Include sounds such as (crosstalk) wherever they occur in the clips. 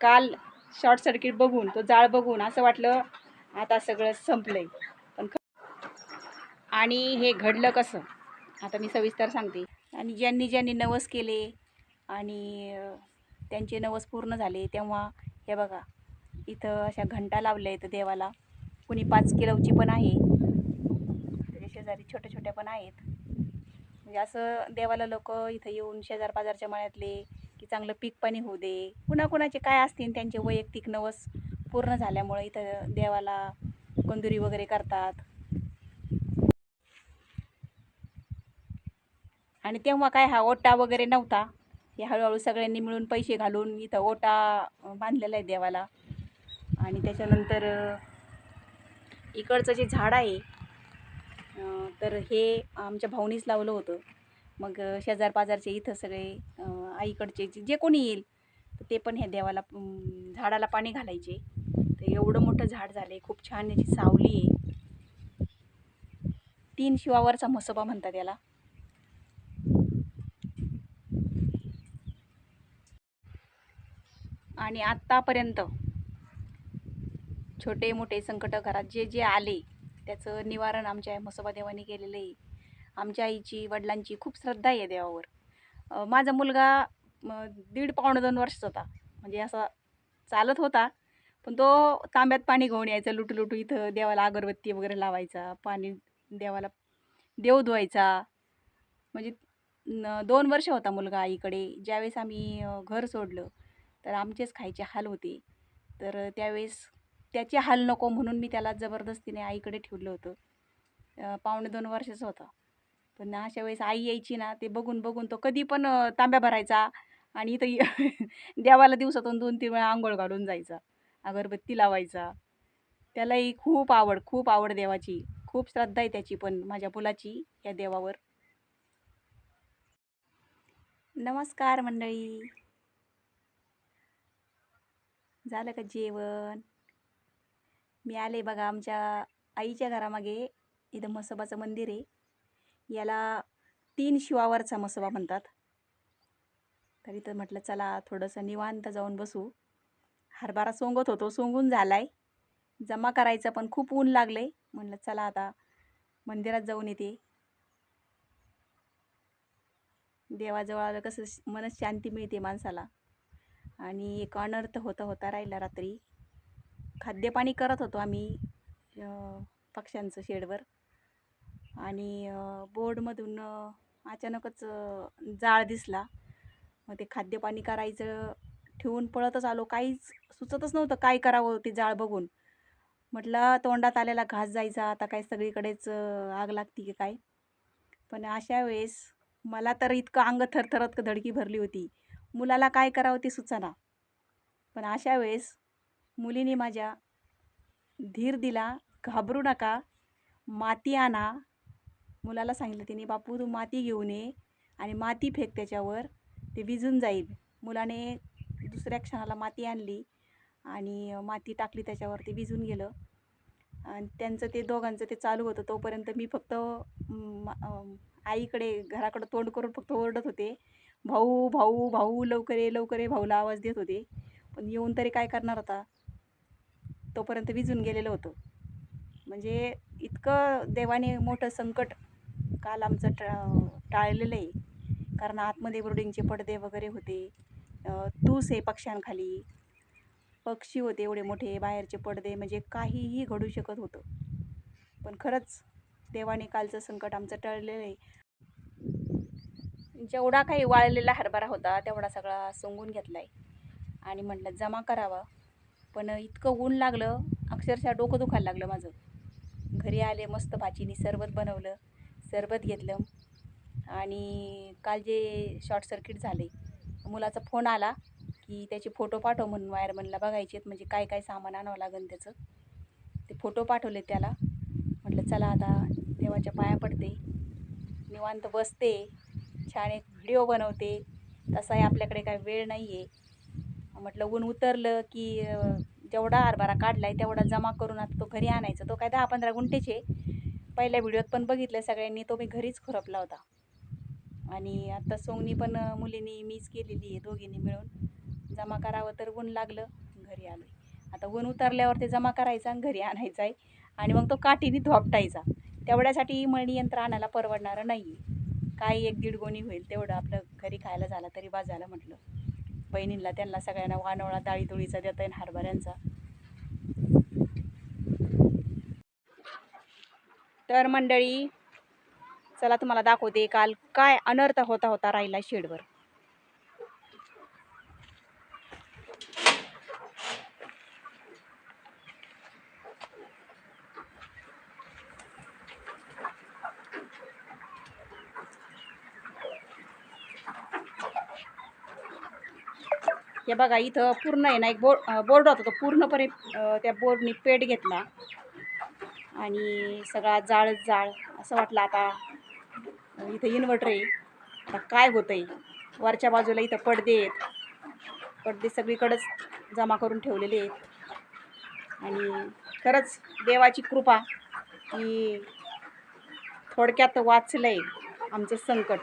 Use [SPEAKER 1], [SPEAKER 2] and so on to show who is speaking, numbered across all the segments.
[SPEAKER 1] काल short circuit बघून तो जाळ बघून असं वाटलं आता सगळं संपलंय. पण आणि हे घडलं कसं? आता मी सविस्तर सांगते. आणि ज्यांनी ज्यांनी नवस केले आणि त्यांचे नवस पूर्ण झाले तेव्हा हे बघा इथं अशा घंटा लावल्या आहेत देवाला. कुणी पाच किलोची पण आहे. त्याच्या शेजारी छोट्या छोट्या पण आहेत. म्हणजे असं देवाला लोक इथं येऊन शेजार पाजारच्या मळ्यातले की चांगलं पीक पाणी होऊ दे. कुणाकुणाचे काय असतील त्यांचे वैयक्तिक नवस पूर्ण झाल्यामुळे इथं देवाला कंदुरी वगैरे करतात. आणि तेव्हा काय हा ओटा वगैरे नव्हता. हे हळूहळू सगळ्यांनी मिळून पैसे घालून इथं ओटा बांधलेला आहे देवाला. आणि त्याच्यानंतर इकडचं जे झाड आहे तर हे आमच्या भाऊनीच लावलं होतं. मग शेजारपाजारचे शेजार पाजारचे इथं सगळे आईकडचे जे कोणी येईल तर ते पण ह्या देवाला झाडाला पाणी घालायचे. तर एवढं मोठं झाड झालं खूप छान याची सावली आहे. तीन शिवावरचा म्हसोबा म्हणतात याला. आणि आत्तापर्यंत छोटे मोठे संकट घरात जे जे आले त्याचं निवारण आमच्या म्हसोबा देवाने केलेलं आहे. आमच्या आईची वडिलांची खूप श्रद्धा आहे देवावर. माझा मुलगा दीड पावणे दोन वर्षाचा होता. म्हणजे असा चालत होता. पण तो तांब्यात पाणी घेऊन यायचा लुटू लुटू इथं देवाला अगरबत्ती वगैरे लावायचा पाणी देवाला देव धुवायचा. म्हणजे न दोन वर्ष होता मुलगा आईकडे. ज्यावेळेस आम्ही घर सोडलं तर आमचेच खायचे हाल होते. तर त्यावेळेस त्याचे हाल नको म्हणून मी त्याला जबरदस्तीने आईकडे ठेवलं होतं. पावणे दोन वर्षाचा होता. पण अशा वेळेस आई यायची ना ते बघून बघून तो कधी पण तांब्या भरायचा आणि इथं (laughs) देवाला दिवसातून दोन तीन वेळा आंघोळ घालून जायचा अगरबत्ती लावायचा. त्यालाही खूप आवड खूप आवड देवाची. खूप श्रद्धा आहे त्याची पण माझ्या मुलाची या देवावर. नमस्कार मंडळी. झालं का जेवण? मी आले बघा आमच्या आईच्या घरामागे. इथं म्हसोबाचं मंदिर आहे. याला तीन शिवावरचा म्हसोबा म्हणतात. तरी तर म्हटलं चला थोडंसं निवांत जाऊन बसू. हरभरा सोंगत होतो सोंगून झाला आहे जमा करायचं पण खूप ऊन लागले म्हटलं चला आता मंदिरात जाऊन येते. देवाजवळ आलं कसं श- मनस शांती मिळते माणसाला. आणि एक अनर्थ होता होता राहिला रात्री. खाद्यपाणी करत होतो आम्ही पक्ष्यांचं शेडवर. आणि बोर्डमधून अचानकच जाळ दिसला. मग ते खाद्यपाणी करायचं ठेवून पळतच आलो. काहीच सुचतच नव्हतं काय करावं ते जाळ बघून. म्हटलं तोंडात आलेला घास जायचा. आता काय सगळीकडेच आग लागती की काय? पण अशा वेळेस मला तर इतकं अंग थरथरत धडकी भरली होती. मुलाला काय करावं ते सुचना. पण अशा वेळेस मुलीने माझ्या धीर दिला घाबरू नका. माती आणा. मुलाला सांगितलं तिने बापू तू माती घेऊन ये आणि माती फेक त्याच्यावर ते विजून जाईल. मुलाने दुसऱ्या क्षणाला माती आणली आणि माती टाकली त्याच्यावर ते विजून गेलं. आणि त्यांचं ते दोघांचं ते चालू होतं. तोपर्यंत मी फक्त आईकडे घराकडं तोंड करून फक्त ओरडत होते. भाऊ भाऊ भाऊ लवकर ये लवकर ये भाऊला आवाज देत होते. पण येऊन तरी काय करणार होता तोपर्यंत विजून गेलेलं होतं. म्हणजे इतकं देवाने मोठं संकट काल आमचं टा टाळलेलं आहे. कारण आतमध्ये ब्रोडिंगचे पडदे वगैरे होते. तूस आहे पक्ष्यांखाली. पक्षी होते एवढे मोठे बाहेरचे पडदे म्हणजे काहीही घडू शकत होतं. पण खरंच देवाने कालचं संकट आमचं टळलेलं आहे. जेवढा काही वाळलेला हरभरा होता तेवढा सगळा सोंगून घेतला आहे आणि म्हटलं जमा करावा. पण इतकं ऊन लागलं अक्षरशः डोकं दुखायला लागलं माझं. घरी आले मस्त भाचीनी सरबत बनवलं. सरबत घेतलं आणि काल जे शॉर्ट सर्किट झाले मुलाचा फोन आला की त्याचे फोटो पाठव म्हणून वायरमनला बघायचे आहेत म्हणजे काय काय सामान आणावं लागेल त्याचं. ते फोटो पाठवले त्याला. म्हटलं चला आता देवाच्या पाया पडते. निवांत बसते. छान एक व्हिडिओ बनवते. तसाही आपल्याकडे काय वेळ नाही आहे म्हटलं ऊन उतरलं की जेवढा हरभरा काढला आहे तेवढा जमा करून आता तो घरी आणायचा. तो काय दहा पंधरा गुंठेचे पहिल्या व्हिडिओत पण बघितलं सगळ्यांनी तो मी घरीच खुरपला होता. आणि आता सोंगणी पण मुलींनी मीच केलेली आहे दोघींनी मिळून. जमा करावं तर ऊन लागलं घरी आलो आता ऊन उतरल्यावर ते जमा करायचं आणि घरी आणायचं आहे आणि मग तो काठीने धोपटायचा. तेवढ्यासाठी मळणी यंत्र आणायला परवडणारं नाही आहे काही एक दीड गोणी होईल तेवढं आपलं घरी खायला झालं तरी बाजायला म्हटलं. बहिणींना त्यांना सगळ्यांना वानवळा डाळीतुळीचा देता येईल हरभऱ्यांचा. तर मंडळी चला तुम्हाला दाखवते काल काय अनर्थ होता होता राहिला शेडवर. हे बघा इथं पूर्ण आहे ना एक बोर्ड बोर्ड होता तो पूर्णपणे त्या बोर्डनी पेट घेतला. आणि सगळा जाळ जाळ असं वाटलं आता. इथं इन्व्हर्टर आहे. आता काय होतं आहे वरच्या बाजूला इथं पडदे आहेत. पडदे सगळीकडंच जमा करून ठेवलेले आहेत. आणि खरंच देवाची कृपा की थोडक्यात वाचलं आहे आमचं संकट.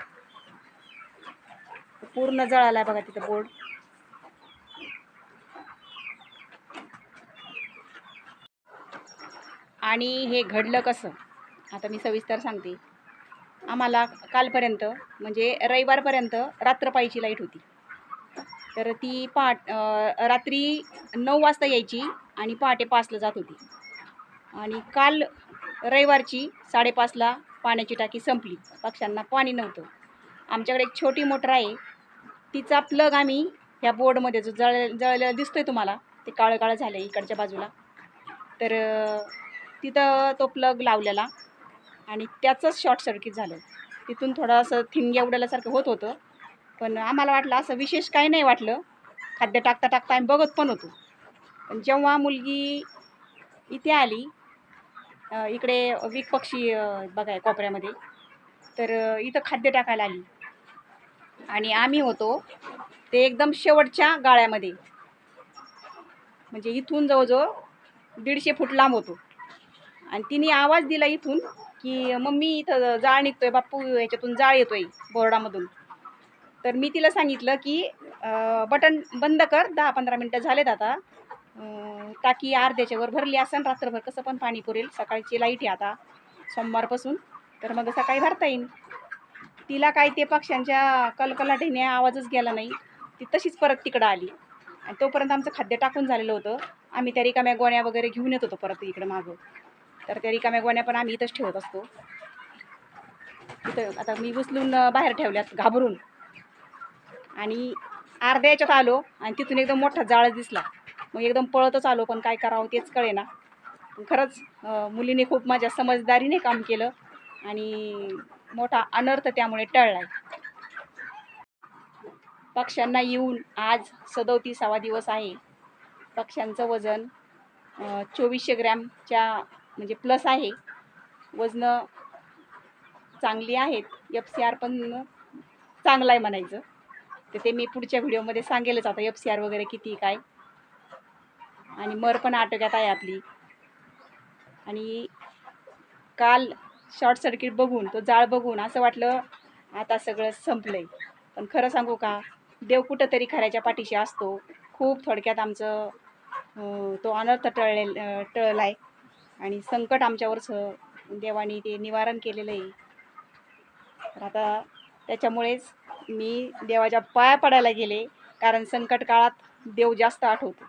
[SPEAKER 1] पूर्ण जळाला आहे बघा तिथं बोर्ड. आणि हे घडलं कसं? आता मी सविस्तर सांगते. आम्हाला कालपर्यंत म्हणजे रविवारपर्यंत रात्रपाळीची लाइट होती. तर ती पहाट रात्री नऊ वाजता यायची आणि पहाटे पाचला जात होती. आणि काल रविवारची साडेपाचला पाण्याची टाकी संपली. पक्ष्यांना पाणी नव्हतं. आमच्याकडे एक छोटी मोटर आहे. तिचा प्लग आम्ही ह्या बोर्डमध्ये जो जळ जळलेला आहे तुम्हाला ते काळं काळं झालं आहे इकडच्या बाजूला. तर तिथं तो प्लग लावलेला आणि त्याचंच शॉर्ट सर्किट झालं. तिथून थोडंसं थिंग्या उडाल्यासारखं होत होतं. पण आम्हाला वाटलं असं विशेष काही नाही वाटलं. खाद्य टाकता टाकता आम्ही बघत पण होतो. पण जेव्हा मुलगी इथे आली इकडे वीक पक्षी बघाय कोपऱ्यामध्ये तर इथं खाद्य टाकायला आली. आणि आम्ही होतो ते एकदम शेवटच्या गाळ्यामध्ये. म्हणजे इथून जवळजवळ दीडशे फूट लांब होतो. आणि तिने आवाज दिला इथून की मम्मी इथं जाळ निघतोय बाप्पू ह्याच्यातून जाळ येतोय बोर्डामधून. तर मी तिला सांगितलं की बटन बंद कर दहा पंधरा मिनटं झालेत आता. टाकी अर्ध्याच्यावर भरली असेल रात्रभर कसं पण पाणी पुरेल सकाळची लाइट आहे आता सोमवारपासून. तर मग सकाळी भरता येईल तिला काय ते पक्ष्यांच्या कलकलाटीने आवाजच गेला नाही. ती तशीच परत तिकडं आली. आणि तोपर्यंत आमचं खाद्य टाकून झालेलं होतं. आम्ही त्या रिकाम्या गोण्या वगैरे घेऊन येत होतो परत इकडं मागं. तर त्या रिकाम्या गोण्या पण आम्ही इथंच ठेवत असतो. इथं आता मी उचलून बाहेर ठेवल्यात घाबरून. आणि अर्ध्या याच्यात आलो आणि तिथून एकदम मोठा जाळ दिसला. मग एकदम पळतच आलो पण काय करावं तेच कळे ना खरंच मुलीने खूप माझ्या समजदारीने काम केलं आणि मोठा अनर्थ त्यामुळे टळलाय. पक्ष्यांना येऊन आज सदोतीसावा दिवस आहे. पक्ष्यांचं वजन चोवीसशे ग्रॅमच्या म्हणजे प्लस आहे. वजनं चांगली आहेत. एफ सी आर पण चांगला आहे म्हणायचं. तर ते मी पुढच्या व्हिडिओमध्ये सांगेलच आता एफ सी आर वगैरे किती काय. आणि मर पण आटोक्यात आहे आपली. आणि काल शॉर्ट सर्किट बघून तो जाळ बघून असं वाटलं आता सगळं संपलं आहे पण खरं सांगू का देव कुठंतरी खऱ्याच्या पाठीशी असतो. खूप थोडक्यात आमचं तो अनर्थ टळले टळला आहे आणि संकट आमच्यावरच देवाने ते निवारण केलेलं आहे. तर आता त्याच्यामुळेच मी देवाच्या पाया पडायला गेले कारण संकट काळात देव जास्त आठवतो.